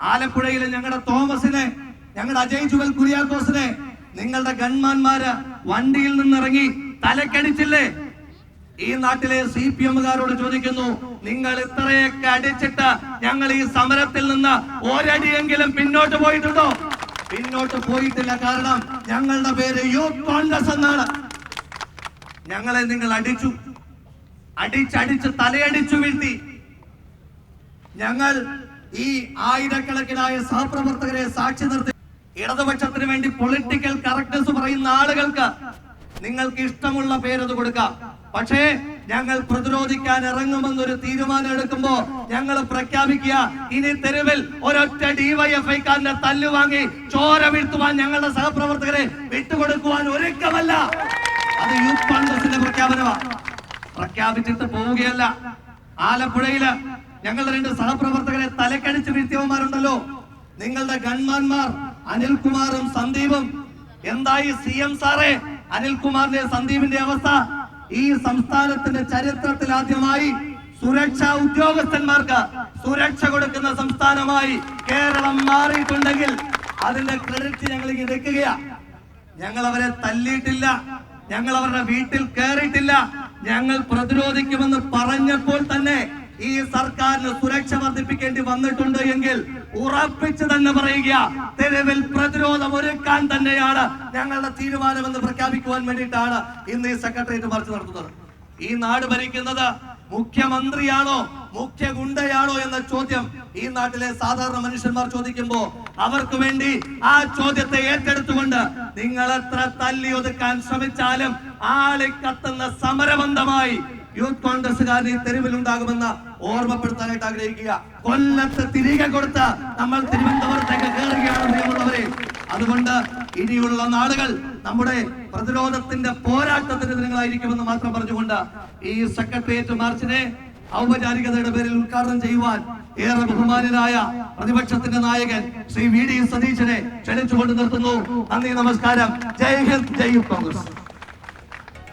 ആലപ്പുഴയിലെ ഞങ്ങളുടെ തോമസിനെ ഞങ്ങളുടെ അജയ് ജുവൽ കുര്യാക്കോസിനെ നിങ്ങളുടെ ഗൺമാന്മാര് വണ്ടിയിൽ നിന്നിറങ്ങി തലക്കടിച്ചില്ലേ? ഈ നാട്ടിലെ സി പി എമ്മുകാരോട് ചോദിക്കുന്നു നിങ്ങൾ ഇത്രയൊക്കെ അടിച്ചിട്ട് ഞങ്ങൾ ഈ സമരത്തിൽ നിന്ന് ഒരടിയെങ്കിലും പിന്നോട്ട് പോയിട്ടുണ്ടോ? പിന്നോട്ട് പോയിട്ടില്ല കാരണം ഞങ്ങളുടെ പേര് യൂത്ത് കോൺഗ്രസ് എന്നാണ്. ഞങ്ങളെ നിങ്ങൾ അടിച്ചു അടിച്ചടിച്ച് തലയടിച്ചു വീഴ്ത്തി. ഞങ്ങൾ ഈ ആയിരക്കണക്കിനായ സഹപ്രവർത്തകരെ സാക്ഷി നിർത്തി. ഇടതുപക്ഷത്തിന് വേണ്ടി പൊളിറ്റിക്കൽ കറക്റ്റ്നസ് പറയുന്ന ആളുകൾക്ക് നിങ്ങൾക്ക് ഇഷ്ടമുള്ള പേരത് കൊടുക്കാം. പക്ഷേ ഞങ്ങൾ പ്രതിരോധിക്കാൻ ഇറങ്ങുമെന്നൊരു തീരുമാനം എടുക്കുമ്പോ ഞങ്ങൾ പ്രഖ്യാപിക്കുക ഇനി തെരുവിൽ ഒരൊറ്റ ഡിവൈഎഫ്ഐക്കാരന്റെ തല്ലു വാങ്ങി ചോര വീഴ്ത്തുവാൻ ഞങ്ങളുടെ സഹപ്രവർത്തകരെ വിട്ടുകൊടുക്കുവാൻ ഒരുക്കമല്ല. അത് യൂത്ത് കോൺഗ്രസിന്റെ പ്രഖ്യാപനമാണ് പ്രഖ്യാപിച്ചിട്ട് പോവുകയല്ല. ആലപ്പുഴയിൽ ഞങ്ങളുടെ രണ്ട് സഹപ്രവർത്തകരെ തലക്കടിച്ച് വീഴ്ത്തിയവന്മാരുണ്ടല്ലോ. നിങ്ങളുടെ ഗൺമാന്മാർ അനിൽകുമാറും സന്ദീപും. എന്തായി സി എം സാറേ? അനിൽകുമാറിന്റെ സന്ദീപിന്റെ അവസ്ഥ? ഈ സംസ്ഥാനത്തിന്റെ ചരിത്രത്തിൽ ആദ്യമായി സുരക്ഷാ ഉദ്യോഗസ്ഥന്മാർക്ക് സുരക്ഷ കൊടുക്കുന്ന സംസ്ഥാനമായി കേരളം മാറിയിട്ടുണ്ടെങ്കിൽ അതിന്റെ ക്രെഡിറ്റ് ഞങ്ങൾ എടുക്കുകയാ ഞങ്ങൾ അവരെ തല്ലിയിട്ടില്ല. ഞങ്ങൾ അവരുടെ വീട്ടിൽ കയറിയിട്ടില്ല ഞങ്ങൾ പ്രതിരോധിക്കുമെന്ന് പറഞ്ഞപ്പോൾ തന്നെ ഈ സർക്കാരിന് സുരക്ഷ വർദ്ധിപ്പിക്കേണ്ടി വന്നിട്ടുണ്ട് എങ്കിൽ ഉറപ്പിച്ച് തന്നെ പറയുക തെരുവിൽ പ്രതിരോധം ഒരുക്കാൻ തന്നെയാണ് ഞങ്ങളുടെ തീരുമാനമെന്ന് പ്രഖ്യാപിക്കുവാൻ വേണ്ടിയിട്ടാണ് ഇന്ന് ഈ സെക്രട്ടേറിയറ്റ് മറിച്ച് നടത്തുന്നത്. ഈ നാട് ഭരിക്കുന്നത് മുഖ്യമന്ത്രിയാണോ മുഖ്യ ഗുണ്ടയാണോ എന്ന ചോദ്യം ഈ നാട്ടിലെ സാധാരണ മനുഷ്യന്മാർ ചോദിക്കുമ്പോ അവർക്ക് വേണ്ടി ആ ചോദ്യത്തെ ഏറ്റെടുത്തുകൊണ്ട് നിങ്ങൾ എത്ര തല്ലി ഒതുക്കാൻ ശ്രമിച്ചാലും ആളെ കത്തുന്ന സമരബന്ധമായി യൂത്ത് കോൺഗ്രസ്സുകാരൻ ഈ തെരുവിലുണ്ടാകുമെന്ന് ഓർമ്മപ്പെടുത്താനായിട്ട് ആഗ്രഹിക്കുക. കൊല്ലത്ത് തിരികെ കൊടുത്ത് നമ്മൾ തിരുവനന്തപുരത്തേക്ക് കയറുകയാണ് പ്രിയമുള്ളവരെ. അതുകൊണ്ട് ഇനിയുള്ള നാളുകൾ നമ്മുടെ പ്രതിരോധത്തിന്റെ പോരാട്ടത്തിന്റെ ദിനങ്ങളായിരിക്കുമെന്ന് മാത്രം പറഞ്ഞുകൊണ്ട് ഈ സെക്രട്ടേറിയറ്റ് മാർച്ചിനെ ഔപചാരികതയുടെ പേരിൽ ഉദ്ഘാടനം ചെയ്യുവാൻ ഏറെ ബഹുമാനനായ പ്രതിപക്ഷത്തിന്റെ നായകൻ ശ്രീ വി ഡി സതീശനെ ക്ഷണിച്ചുകൊണ്ട് നിർത്തുന്നു. നന്ദി നമസ്കാരം. ജയ് ഹിന്ദ് ജയ് കോൺഗ്രസ്.